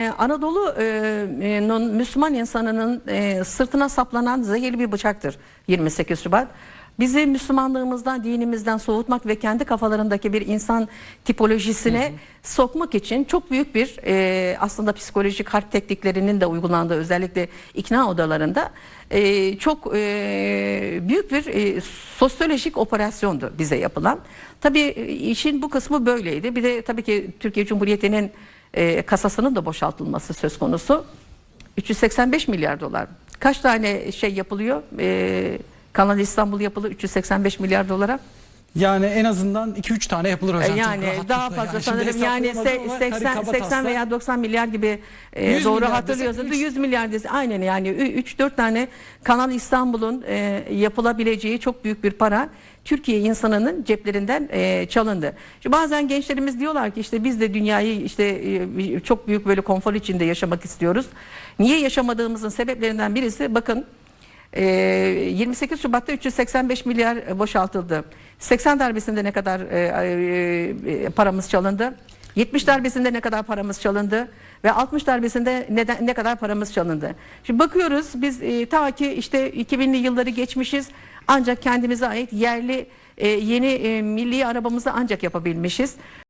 Ee, Anadolu'nun Müslüman insanının e, sırtına saplanan zehirli bir bıçaktır 28 Şubat. Bizi Müslümanlığımızdan, dinimizden soğutmak ve kendi kafalarındaki bir insan tipolojisine sokmak için çok büyük bir e, aslında psikolojik harp tekniklerinin de uygulandığı özellikle ikna odalarında e, çok e, büyük bir e, sosyolojik operasyondu bize yapılan. Tabii e, işin bu kısmı böyleydi. Bir de tabii ki Türkiye Cumhuriyeti'nin e, kasasının da boşaltılması söz konusu. 385 milyar dolar. Kaç tane şey yapılıyor? E, Kanal İstanbul yapılır 385 milyar dolara. Yani en azından 2-3 tane yapılır hocam. yani rahatlıkla. daha fazla Yani şimdi sanırım yani ama se- 80 kaba 80 taslak veya 90 milyar gibi e, 100 doğru milyar hatırlıyorsun. desek üç- 100 milyar dese aynen yani 3 4 tane Kanal İstanbul'un e, yapılabileceği çok büyük bir para Türkiye insanının ceplerinden e, çalındı. Şimdi bazen gençlerimiz diyorlar ki işte biz de dünyayı işte e, çok büyük böyle konfor içinde yaşamak istiyoruz. Niye yaşamadığımızın sebeplerinden birisi bakın e, 28 Şubat'ta 385 milyar boşaltıldı. 80 darbesinde ne kadar e, e, e, paramız çalındı? 70 darbesinde ne kadar paramız çalındı ve 60 darbesinde neden, ne kadar paramız çalındı. Şimdi bakıyoruz biz e, ta ki işte 2000'li yılları geçmişiz ancak kendimize ait yerli e, yeni e, milli arabamızı ancak yapabilmişiz.